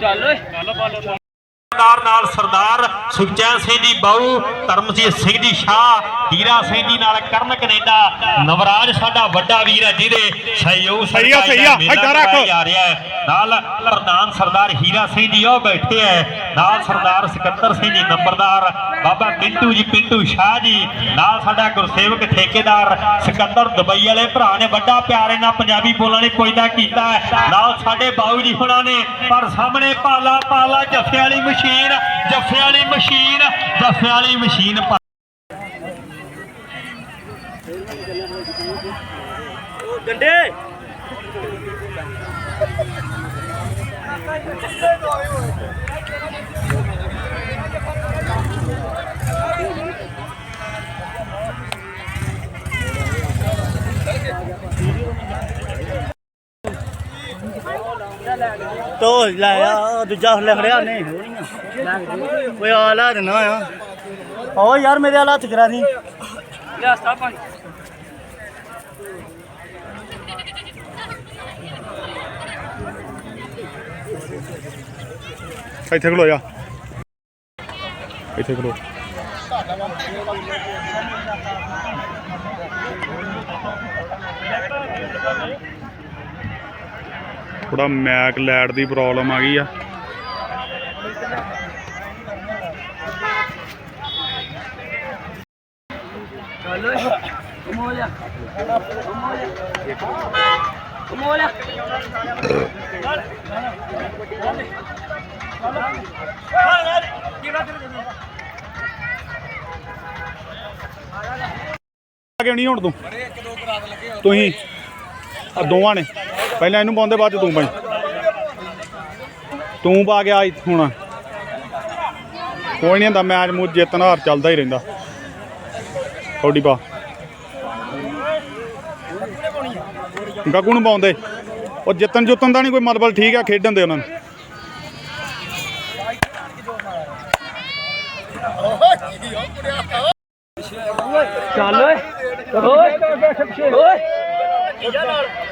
ਚੱਲ ਓਏ। ਸਰਦਾਰ ਨਾਲ ਸਰਦਾਰ ਸੁਖਚੈਨ ਸਿੰਘ ਦੀ ਬਾਊ ਧਰਮਜੀਤ ਸਿੰਘ ਦੀ ਸ਼ਾਹ ਹੀਰਾ ਸਿੰਘ ਜੀ ਨਾਲ ਕਰਨ ਕੈਨੇਡਾ। ਨਵਰਾਜ ਸਾਡਾ ਵੱਡਾ ਵੀਰ ਹੈ ਜਿਹਦੇ ਸਹਿਯੋਗ ਸਹੀ ਆ, ਸਹੀ ਆ, ਇੱਧਰ ਰੱਖ। ਜਾ ਰਿਹਾ ਹੈ। ਨਾਲ ਪ੍ਰਧਾਨ ਸਰਦਾਰ ਹੀਰਾ ਸਿੰਘ ਜੀ ਉਹ ਬੈਠੇ ਹੈ। ਨਾਲ ਸਰਦਾਰ ਸਿਕੰਦਰ ਸਿੰਘ ਜੀ ਨੰਬਰਦਾਰ ਬਾਬਾ ਪਿੰਟੂ ਜੀ ਪਿੰਟੂ ਸ਼ਾਹ ਜੀ। ਨਾਲ ਸਾਡਾ ਗੁਰਸੇਵਕ ਠੇਕੇਦਾਰ ਸਿਕੰਦਰ ਦੁਬਈ ਵਾਲੇ ਭਰਾ ਨੇ ਵੱਡਾ ਪਿਆਰ ਇਹਨਾਂ ਪੰਜਾਬੀ ਬੋਲਣ ਲਈ ਪੁੱਜਦਾ ਕੀਤਾ ਨਾਲ ਸਾਡੇ ਬਾਊ ਜੀ ਹੁਣਾਂ ਨੇ ਪਰ ਸਾਹਮਣੇ ਪਾਲਾ ਪਾਲਾ ਜੱਫੇ ਵਾਲੀ ਮਸ਼ੀਨ ਮਸ਼ੀਨ ਜੱਫੇ ਵਾਲੀ ਮਸ਼ੀਨ ਜੱਫੇ ਵਾਲੀ ਮਸ਼ੀਨ ਪਾ- ਗੰਡੇ। ਤੋ ਲੈ ਆ ਦੂਜਾ ਲਿਖ ਰਿਹਾ ਨਹੀਂ ਓਏ ਆ ਲੈ ਦੇਣਾ ਆ ਓ ਯਾਰ ਮੇਰੇ ਵਾਲਾ ਹੱਥ ਕਰਾ ਦੀ ਲਿਆ ਸਤਾ ਪਾਣੀ ਇੱਥੇ ਖਲੋ ਜਾ ਇੱਥੇ ਖਲੋ ਥੋੜਾ ਮੈਕ ਲੈਟ ਦੀ ਪ੍ਰੋਬਲਮ ਆ ਗਈ ਆ। ਚੱਲ ਓਏ ਕਮੋ ਆ ਕਿਉਂ ਨਹੀਂ ਹੁਣ ਤੂੰ? ਤੁਸੀਂ? ਆ ਦੋਵਾਂ ਨੇ। ਪਹਿਲਾਂ ਇਹਨੂੰ ਪਾਉਂਦੇ, ਬਾਅਦ ਚ ਤੂੰ ਪਾਈ। ਤੂੰ ਪਾ ਗਿਆ ਹੁਣ। ਕੋਈ ਨਹੀਂ ਹੁੰਦਾ, ਮੈਚ ਮੂਚ ਜਿੱਤਣ, ਹਾਰ ਚੱਲਦਾ ਹੀ ਰਹਿੰਦਾ। ਥੋੜੀ ਪਾ ਗੱਗੂ ਨੂੰ ਪਾਉਂਦੇ। ਉਹ ਜਿੱਤਣ ਜੁੱਤਣ ਦਾ ਨਹੀਂ ਕੋਈ ਮਤਲਬ, ਠੀਕ ਆ, ਖੇਡਣ ਦੇ ਉਹਨਾਂ ਨੂੰ। ਚੱਲ ਓਏ। ਓਏ। ਓਏ।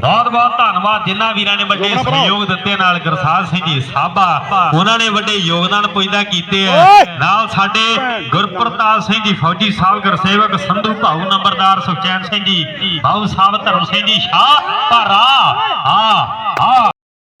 ਬਹੁਤ ਬਹੁਤ ਧੰਨਵਾਦ। ਜਿਨ੍ਹਾਂ ਵੀਰਾਂ ਨੇ ਵੱਡੇ ਸਹਿਯੋਗ ਦਿੱਤੇ ਨਾਲ ਗੁਰਸਾਹਿਬ ਸਿੰਘ ਜੀ ਸਾਬਾ। ਉਹਨਾਂ ਨੇ ਵੱਡੇ ਯੋਗਦਾਨ ਪੁੱਜਦਾ ਕੀਤੇ ਹੈ ਨਾਲ ਸਾਡੇ ਗੁਰਪ੍ਰਤਾਪ ਸਿੰਘ ਜੀ ਫੌਜੀ ਸਾਹਿਬ ਗੁਰਸੇਵਕ ਸੰਧੂ ਭਾਊ ਨੰਬਰਦਾਰ ਸੁਖਚੈਨ ਸਿੰਘ ਜੀ ਭਾਊ ਸਾਹਿਬ ਧਰਮ ਸਿੰਘ ਜੀ ਸ਼ਾਹ ਭਾਰਾ। ਆ ਆ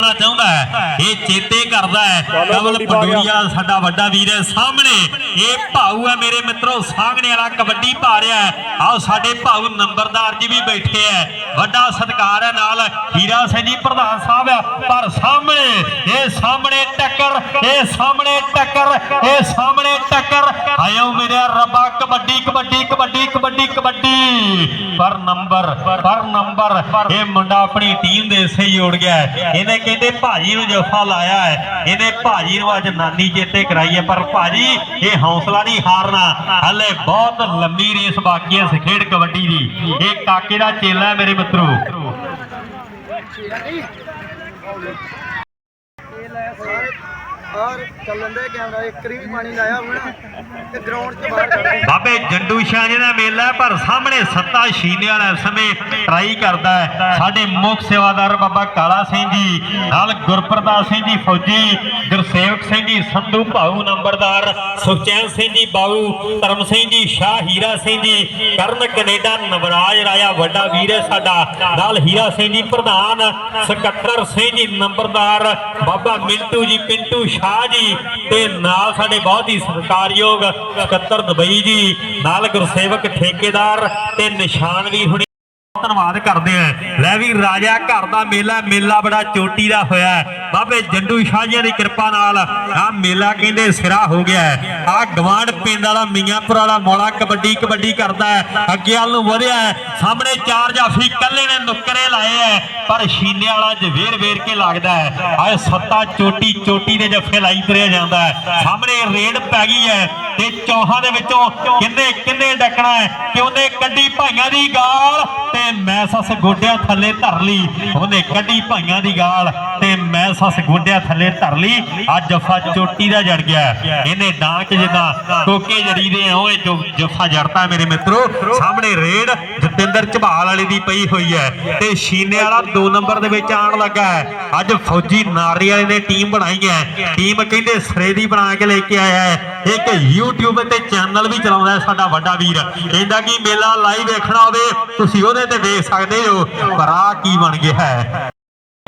ਕਰਨਾ ਚਾਹੁੰਦਾ ਹੈ ਇਹ ਚੇਤੇ ਕਰਦਾ ਹੈ। ਕਮਲ ਪੰਡੂਰੀਆ ਸਾਡਾ ਵੱਡਾ ਵੀਰ ਹੈ। ਸਾਹਮਣੇ ਇਹ ਭਾਊ ਹੈ ਮੇਰੇ ਮਿੱਤਰੋ ਸਾਹਮਣੇ ਵਾਲਾ ਕਬੱਡੀ ਪਾ ਰਿਹਾ ਹੈ। ਆਓ ਸਾਡੇ ਭਾਊ ਨੰਬਰਦਾਰ ਜੀ ਵੀ ਬੈਠੇ ਹੈ। ਵੱਡਾ ਸਤਿਕਾਰ ਹੈ ਨਾਲ ਹੀਰਾ ਸਿੰਘ ਜੀ ਪ੍ਰਧਾਨ ਸਾਹਿਬ ਹੈ। ਪਰ ਸਾਹਮਣੇ ਇਹ ਸਾਹਮਣੇ ਟੱਕਰ ਇਹ ਸਾਹਮਣੇ ਟੱਕਰ ਇਹ ਸਾਹਮਣੇ ਟੱਕਰ। ਆਇਓ ਮੇਰੇ ਰੱਬਾ ਕਬੱਡੀ ਕਬੱਡੀ ਕਬੱਡੀ ਕਬੱਡੀ ਕਬੱਡੀ। ਪਰ ਨੰਬਰ ਪਰ ਨੰਬਰ ਇਹ ਮੁੰਡਾ ਆਪਣੀ ਟੀਮ ਦੇ ਹਿੱਸੇ ਹੀ। ਉੜ ਗਿਆ। ਇਹਨੇ ਕਹਿੰਦੇ ਭਾਜੀ ਨੂੰ ਜਫਾ ਲਾਇਆ ਹੈ। ਇਹਨੇ ਭਾਜੀ ਨੂੰ ਅੱਜ ਨਾਨੀ ਚੇਤੇ ਕਰਾਈ ਹੈ। ਪਰ ਭਾਜੀ, ਇਹ ਹੌਸਲਾ ਨਹੀਂ ਹਾਰਨਾ। ਹਲੇ ਬਹੁਤ ਲੰਮੀ ਰੇਸ ਬਾਕੀ ਹੈ ਖੇਡ ਕਬੱਡੀ ਦੀ। ਇਹ ਕਾਕੇ ਦਾ ਚੇਲਾ ਮੇਰੇ ਮਿੱਤਰੋ। ਔਰ ਚੱਲਣ ਦੇ ਕੈਮਰਾ ਇੱਕ ਰੀ ਵੀ ਪਾਣੀ ਲਾਇਆ ਹੋਣਾ ਤੇ ਗਰਾਊਂਡ 'ਚ ਬਾਹਰ ਕੱਢ ਬਾਬੇ ਜੰਡੂ ਸ਼ਾਹ ਜੀ ਦਾ ਮੇਲਾ ਪਰ ਸਾਹਮਣੇ ਸੱਤਾ ਸ਼ੀਨੇ ਵਾਲਾ ਸਮੇਂ ਟਰਾਈ ਕਰਦਾ ਹੈ। ਸਾਡੇ ਮੁੱਖ ਸੇਵਾਦਾਰ ਬਾਬਾ ਕਾਲਾ ਸਿੰਘ ਜੀ, ਨਾਲ ਗੁਰਪ੍ਰਤਾਪ ਸਿੰਘ ਜੀ ਫੌਜੀ, ਗੁਰਸੇਵਕ ਸਿੰਘ ਜੀ, ਸੰਧੂ ਭਾਊ ਨੰਬਰਦਾਰ, ਸੁਖਚੈਨ ਸਿੰਘ ਜੀ ਬਾਊ, ਧਰਮ ਸਿੰਘ ਜੀ, ਸ਼ਾਹ ਹੀਰਾ ਸਿੰਘ ਜੀ, ਕਰਨ ਕੈਨੇਡਾ ਨਵਰਾਜ ਰਾਇਆ ਵੱਡਾ ਵੀਰ ਹੈ ਸਾਡਾ, ਨਾਲ ਹੀਰਾ ਸਿੰਘ ਜੀ ਪ੍ਰਧਾਨ, ਸਕੱਤਰ ਸਿੰਘ ਜੀ ਨੰਬਰਦਾਰ, ਬਾਬਾ ਮਿੰਟੂ ਜੀ, ਪਿੰਟੂ ਸ਼ਾਹ ਜੀ, ਤੇ ਨਾਲ ਸਾਡੇ ਬਹੁਤ ਹੀ ਸਤਿਕਾਰਯੋਗ ਸਕੱਤਰ ਦੁਬਈ ਜੀ, ਨਾਲ ਗੁਰਸੇਵਕ ਠੇਕੇਦਾਰ ਤੇ ਨਿਸ਼ਾਨ ਵੀ ਹੁਣੀ ਧੰਨਵਾਦ ਕਰਦੇ ਆ। ਲੈ ਵੀ ਰਾਜਾ ਘਰ ਦਾ ਮੇਲਾ ਮੇਲਾ ਬੜਾ ਚੋਟੀ ਦਾ ਹੋਇਆ ਬਾਬੇ ਜੰਡੂ ਸ਼ਾਹ ਜੀ ਦੀ ਕਿਰਪਾ ਨਾਲ ਆ ਮੇਲਾ ਕਹਿੰਦੇ ਸਿਰਾ ਹੋ ਗਿਆ ਆ ਗਵਾਂਡ ਪਿੰਡ ਵਾਲਾ ਮੀਆਂਪੁਰ ਵਾਲਾ ਮੌਲਾ ਕਬੱਡੀ ਕਬੱਡੀ ਕਰਦਾ ਅੱਗੇ ਵੱਲ ਨੂੰ ਵਧਿਆ ਸਾਹਮਣੇ ਚਾਰ ਜਾਫੀ ਕੱਲੇ ਨੇ ਨੁੱਕਰੇ ਲਾਏ ਐ ਪਰ ਸ਼ੀਨੇ ਵਾਲਾ ਜਵੇਰ ਵੇਰ ਕੇ ਲੱਗਦਾ ਹੈ। ਆਏ ਸੱਤਾ ਚੋਟੀ ਚੋਟੀ ਦੇ ਜੱਫੇ ਲਾਈ ਤੁਰਿਆ ਜਾਂਦਾ ਹੈ। ਸਾਹਮਣੇ ਰੇਡ ਪੈ ਗਈ ਹੈ ਤੇ ਚੌਹਾਂ ਦੇ ਵਿੱਚੋਂ ਕਿੰਨੇ ਕਿੰਨੇ ਡੱਕਣਾ ਹੈ। ਕਿ ਉਹਨੇ ਕੱਢੀ ਭਾਈਆਂ ਦੀ ਗਾਲ ਤੇ ਮੈਂ ਸੱਸ ਗੋਡਿਆਂ ਥੱਲੇ ਧਰ ਲਈ। ਉਹਨੇ ਕੱਢੀ ਭਾਈਆਂ ਦੀ ਗਾਲ ਤੇ ਮੈਂ ਸੱਸ ਗੋਡਿਆਂ ਥੱਲੇ ਧਰ ਲਈ। ਆ ਜੱਫਾ ਚੋਟੀ ਦਾ ਜੜ ਗਿਆ। ਇਹਨੇ ਡਾਂਕ ਜਿੱਦਾਂ ਟੋਕੇ ਜੜੀ ਦੇ ਓਏ ਜੋ ਜੜਤਾ ਮੇਰੇ ਮਿੱਤਰੋ। ਸਾਹਮਣੇ ਰੇਡ ਜਤਿੰਦਰ ਝਬਾਲ ਵਾਲੇ ਦੀ ਪਈ ਹੋਈ ਹੈ ਤੇ ਸ਼ੀਨੇ ਵਾਲਾ 2 ਨੰਬਰ ਦੇ ਵਿੱਚ ਆਣ ਲੱਗਾ ਹੈ। ਅੱਜ ਫੌਜੀ ਨਾਰੀ ਵਾਲੇ ਨੇ ਟੀਮ ਬਣਾਈ ਹੈ। ਟੀਮ ਕਹਿੰਦੇ ਸਰੇ ਦੀ ਬਣਾ ਕੇ ਲੈ ਕੇ ਆਇਆ ਹੈ। ਇੱਕ YouTube ਤੇ ਚੈਨਲ ਵੀ ਚਲਾਉਂਦਾ ਹੈ ਸਾਡਾ ਵੱਡਾ ਵੀਰ। ਕਹਿੰਦਾ ਕਿ ਮੇਲਾ ਲਾਈਵ ਵੇਖਣਾ ਹੋਵੇ, ਤੁਸੀਂ ਉਹਦੇ ਤੇ ਦੇਖ ਸਕਦੇ ਹੋ ਪਰ ਆ ਕੀ ਬਣ ਗਿਆ ਹੈ।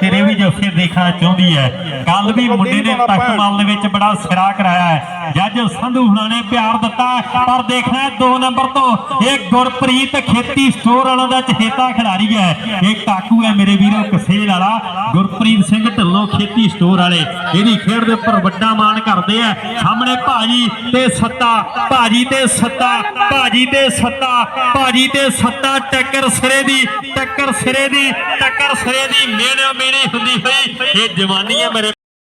ਤੇਰੇ ਵੀ ਜੱਫੇ ਦੇਖਣਾ ਚਾਹੁੰਦੀ ਹੈ। ਕੱਲ ਵੀ ਮੁੰਡੇ ਨੇ ਤਖਤਮਾਲ ਦੇ ਵਿੱਚ ਬੜਾ ਸਿਰਾ ਕਰਾਇਆ ਹੈ। ਜੱਜ ਸੰਧੂ ਹੁਣਾਂ ਨੇ ਪਿਆਰ ਦਿੱਤਾ ਹੈ, ਪਰ ਦੇਖਣਾ 2 ਨੰਬਰ ਤੋਂ ਇਹ ਗੁਰਪ੍ਰੀਤ ਖੇਤੀ ਸਟੋਰ ਵਾਲਾ ਦਾ ਚਹੇਤਾ ਖਿਡਾਰੀ ਹੈ। ਇਹ ਕਾਕੂ ਹੈ ਮੇਰੇ ਵੀਰੋ ਕਸੇਲ ਵਾਲਾ ਗੁਰਪ੍ਰੀਤ ਸਿੰਘ ਢੱਲੋਂ ਖੇਤੀ ਸਟੋਰ ਵਾਲੇ। ਇਹਦੀ ਖੇਡ ਦੇ ਉੱਪਰ ਵੱਡਾ ਮਾਣ ਕਰਦੇ ਆ। ਸਾਹਮਣੇ ਭਾਜੀ ਤੇ ਸੱਤਾ ਭਾਜੀ ਤੇ ਸੱਤਾ ਭਾਜੀ ਤੇ ਸੱਤਾ ਭਾਜੀ ਤੇ ਸੱਤਾ ਟੱਕਰ ਸਿਰੇ ਦੀ ਟੱਕਰ ਸਿਰੇ ਦੀ ਟੱਕਰ ਸਿਰੇ ਦੀ ਮੇਨੇ ਹੁੰਦੀ ਹੋਈ ਇਹ ਜਵਾਨੀ ਹੈ ਮੇਰੇ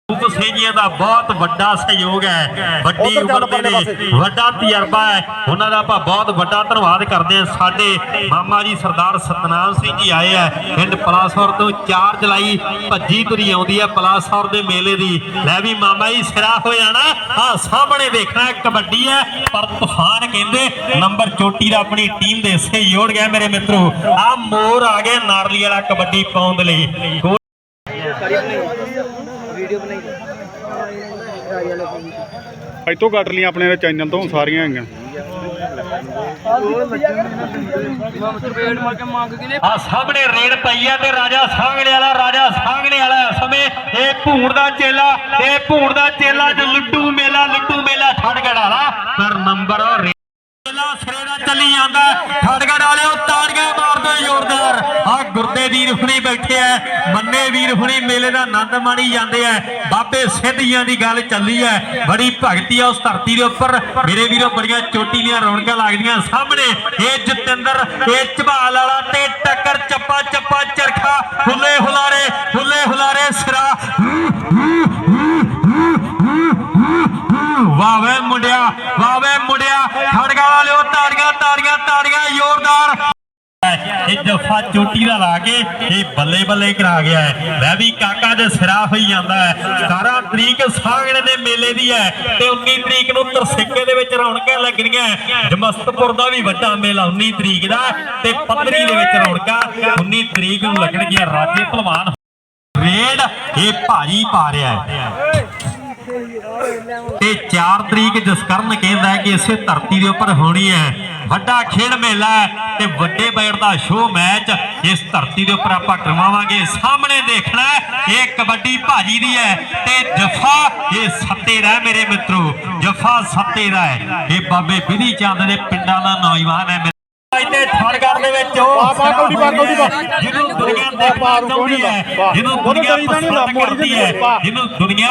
ਰੂਪ ਸਿੰਘੀਆਂ ਦਾ ਬਹੁਤ ਵੱਡਾ ਸਹਿਯੋਗ ਹੈ। ਵੱਡੀ ਉਮਰ ਦੇ ਨੇ ਵੱਡਾ ਤਜਰਬਾ ਹੈ। ਉਹਨਾਂ ਦਾ ਆਪਾਂ ਬਹੁਤ ਵੱਡਾ ਧੰਨਵਾਦ ਕਰਦੇ ਹਾਂ। ਸਾਡੇ ਮਾਮਾ ਜੀ ਸਰਦਾਰ ਸਤਨਾਮ ਸਿੰਘ ਜੀ ਆਏ ਆ ਪਿੰਡ ਪਲਾਸੌਰ ਤੋਂ 4 ਜੁਲਾਈ ਭੱਜੀ ਤੁਰੀ ਆਉਂਦੀ ਹੈ ਪਲਾਸੌਰ ਦੇ ਮੇਲੇ ਦੀ। ਲੈ ਵੀ ਮਾਮਾ ਜੀ ਸਿਰਾ ਹੋ ਜਾਣਾ ਆ ਸਾਹਮਣੇ ਦੇਖਣਾ ਕਬੱਡੀ ਹੈ। ਪਰ ਤੂਫਾਨ ਕਹਿੰਦੇ ਨੰਬਰ ਚੋਟੀ ਦਾ ਆਪਣੀ ਟੀਮ ਦੇ ਜੋੜ ਗਿਆ ਮੇਰੇ ਮਿੱਤਰੋ। ਆ ਮੋਰ ਆ ਗਏ ਨਾਰਲੀ ਵਾਲਾ ਕਬੱਡੀ ਪਾਉਣ ਦੇ ਲਈ। ਵੀਡੀਓ ਬਣਾਈ ਰਾਈ ਵਾਲੇ ਫੋਨ ਇੱਥੋਂ ਕੱਟ ਲਈਆਂ ਆਪਣੇ ਚੈਨਲ ਤੋਂ ਸਾਰੀਆਂ ਹੈਗੀਆਂ। ਆ ਸਾਹਮਣੇ ਰੇਡ ਪਈ ਆ ਤੇ ਰਾਜਾ ਸਾਂਗਣੇ ਵਾਲਾ ਰਾਜਾ ਸਾਂਗਣੇ ਵਾਲਾ ਸਮੇਂ ਇਹ ਭੂਣ ਦਾ ਚੇਲਾ ਇਹ ਭੂਣ ਦਾ ਚੇਲਾ ਜੋ ਲੁੱਟੂ ਮੇਲਾ ਲੁੱਟੂ ਮੇਲਾ ਠੜਗੜ ਵਾਲਾ। ਪਰ ਨੰਬਰ ਉਹ ਮੇਲਾ ਸਿਰੇ ਦਾ ਚੱਲੀ ਜਾਂਦਾ ਠੜਗੜ ਵਾਲਿਓ ਤਾੜੀਆਂ ਮਾਰ ਦਿਓ ਜ਼ੋਰਦਾਰ ਗੁਰਦੇ ਵੀਰ ਹੁਣੀ ਬੈਠੇ ਆ, ਮੰਨੇ ਵੀਰ ਹੁਣੀ ਮੇਲੇ ਦਾ ਆਨੰਦ ਮਾਣੀ ਜਾਂਦੇ ਆ। ਬਾਬੇ ਸਿੱਧੀਆਂ ਦੀ ਗੱਲ ਚੱਲੀ ਐ ਬੜੀ ਭਗਤੀ ਆ ਉਸ ਧਰਤੀ ਦੇ ਉੱਪਰ। ਮੇਰੇ ਵੀਰੋ, ਬੜੀਆਂ ਚੋਟੀ ਦੀਆਂ ਰੌਣਕਾਂ ਲੱਗਦੀਆਂ ਸਾਹਮਣੇ। ਇਹ ਜਤਿੰਦਰ ਇਹ ਝਬਾਲ ਵਾਲਾ ਤੇ ਟੱਕਰ ਚੱਪਾ ਚੱਪਾ ਚਰਖਾ। ਹੁੱਲੇ ਹੁਲਾਰੇ ਹੁੱਲੇ ਹੁਲਾਰੇ ਸਿਰਾ। ਵਾਹ ਮੁੰਡਿਆ ਵਾਹ ਮੁੰਡਿਆ। ਖੜਗਾ ਵਾਲਿਓ, ਤਾੜੀਆਂ ਤਾੜੀਆਂ ਤਾੜੀਆਂ, ਜ਼ੋਰਦਾਰ। ਇਹ ਜੱਫਾ ਚੋਟੀ ਦਾ ਲਾ ਕੇ ਇਹ ਬੱਲੇ ਬੱਲੇ ਕਰਾ ਗਿਆ ਹੈ। ਮੈਂ ਵੀ ਕਾਕਾ ਦੇ ਸਿਰਾ ਹੋਈ ਜਾਂਦਾ ਹੈ। 17 ਤਰੀਕ ਸਾਗਣ ਦੇ ਮੇਲੇ ਦੀ ਹੈ ਤੇ 19 ਤਰੀਕ ਨੂੰ ਤਰਸਿੱਕੇ ਦੇ ਵਿੱਚ ਰੌਣਕਾਂ ਲੱਗਣੀਆਂ ਜਮਸਤਪੁਰ ਦਾ ਵੀ ਵੱਡਾ ਮੇਲਾ 19 ਤਰੀਕ ਦਾ ਤੇ ਪੱਧਰੀ ਦੇ ਵਿੱਚ ਰੌਣਕਾਂ 19 ਤਰੀਕ ਨੂੰ ਲੱਗਣਗੀਆਂ। ਰਾਜੇ ਭਲਵਾਨ ਰੇਡ ਇਹ ਭਾਰੀ ਪਾ ਰਿਹਾ ਹੈ। ਤੇ 4 ਤਰੀਕ ਜਸਕਰਨ ਕਹਿੰਦਾ ਕਿ ਇਸੇ ਧਰਤੀ ਦੇ ਉੱਪਰ ਹੋਣੀ ਹੈ। ਵੱਡਾ ਖੇਡ ਮੇਲਾ ਤੇ ਵੱਡੇ ਬੈਟ ਦਾ ਸ਼ੋਅ ਮੈਚ ਇਸ ਧਰਤੀ ਦੇ ਉੱਪਰ ਆਪਾਂ ਕਰਵਾਵਾਂਗੇ। ਸਾਹਮਣੇ ਦੇਖਣਾ ਇਹ ਕਬੱਡੀ ਭਾਜੀ ਦੀ ਹੈ ਤੇ ਜਫਾ, ਇਹ ਸੱਤੇ ਦਾ ਮੇਰੇ ਮਿੱਤਰੋ। ਜਫਾ ਸੱਤੇ ਦਾ ਇਹ ਬਾਬੇ ਬਿਧੀ ਚੰਦ ਦੇ ਪਿੰਡਾਂ ਦਾ ਨੌਜਵਾਨ ਹੈ ਇੱਥੇ ਥਾਣਗੜ ਦੇ ਵਿੱਚ ਉਹ ਕਬੱਡੀ ਵਾਹ, ਕਬੱਡੀ ਵਾਹ। ਜਿਹਨੂੰ ਦੁਨੀਆ ਦੇਖਣਾ ਚਾਹੁੰਦੀ ਹੈ ਜਿਹਨੂੰ ਦੁਨੀਆ ਪਸੰਦ ਕਰਦੀ ਹੈ। ਜਿਹਨੂੰ ਦੁਨੀਆ।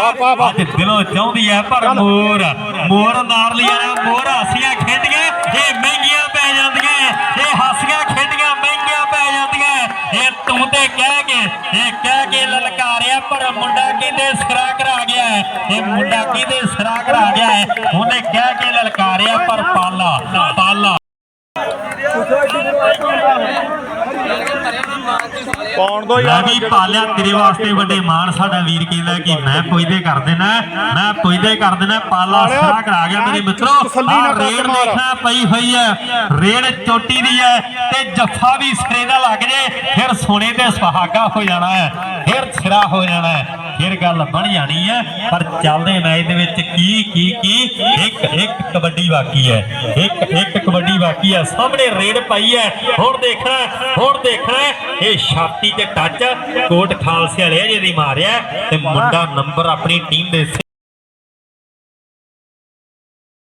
ਅੱਜ ਦਿਲੋਂ ਚਾਹੁੰਦੀ ਹੈ ਪਰ ਮੋਰ ਮੋਰ ਨਾਲ ਲਿਆ ਮੋਰ ਹਾਸੀਆਂ ਖੇਡੀਆਂ ਇਹ ਮਹਿੰਗੀਆਂ ਪੈ ਜਾਂਦੀਆਂ ਇਹ ਹਾਸੀਆਂ ਖੇਡੀਆਂ ਮਹਿੰਗੀਆਂ ਪੈ ਜਾਂਦੀਆਂ ਇਹ ਤੂੰ ਤੇ ਕਹਿ ਕੇ ਇਹ ਕਹਿ ਕੇ ਲਲਕਾਰਿਆ ਪਰ ਮੁੰਡਾ ਕਿਤੇ ਸਿਰਾ ਕਰਾ ਗਿਆ ਇਹ ਮੁੰਡਾ ਕਿਤੇ ਸਿਰਾ ਕਰਾ ਗਿਆ ਉਹਨੇ ਕਹਿ ਕੇ ਲਲਕਾਰਿਆ ਪਰ ਪਾਲਾ ਪਾਲਾ ਦੋ ਮੈਂ ਯਾਰ ਵੀ ਪਾਲਿਆ ਤੇਰੇ ਵਾਸਤੇ ਵੱਡੇ ਮਾਨ ਸਾਡਾ ਵੀਰ ਕਹਿੰਦਾ ਕਿ ਮੈਂ ਪੁੱਜਦੇ ਕਰ ਦੇਣਾ ਮੈਂ ਪੁੱਜਦੇ ਕਰ ਦੇਣਾ ਪਾਲਾ ਸਿਰਾ ਕਰਾ ਗਿਆ ਮੇਰੇ ਮਿੱਤਰੋ। ਟੱਕ ਮਾਰ। ਦੇਖਣਾ ਪਈ ਹੋਈ ਹੈ। ਰੇਡ ਚੋਟੀ ਦੀ ਹੈ। ਤੇ ਜੱਫਾ ਵੀ ਸਿਰੇ ਦਾ ਲੱਗ ਜੇ। ਫਿਰ ਸੋਨੇ ਤੇ ਸੁਹਾਗਾ ਹੋ ਜਾਣਾ ਹੈ। ਫਿਰ ਸਿਰਾ ਹੋ ਜਾਣਾ ਹੈ। ਫਿਰ ਗੱਲ ਬਣ ਜਾਣੀ ਹੈ, ਪਰ ਚੱਲਦੇ ਮੈਚ ਦੇ ਵਿੱਚ ਕੀ ਕੀ ਕੀ? ਇੱਕ ਇੱਕ ਕਬੱਡੀ ਬਾਕੀ ਹੈ। ਇੱਕ ਇੱਕ ਕਬੱਡੀ ਬਾਕੀ ਹੈ। ਸਾਹਮਣੇ ਰੇਡ ਪਾਈ ਹੈ। ਹੁਣ ਦੇਖਣਾ ਹੁਣ ਦੇਖਣਾ ਇਹ ਛਾਤੀ ਤੇ ਟੱਚ ਕੋਟ ਖਾਲਸੇ ਵਾਲੇ ਜਿਹਦੀ ਮਾਰਿਆ ਤੇ ਮੁੰਡਾ ਨੰਬਰ ਆਪਣੀ ਟੀਮ ਦੇ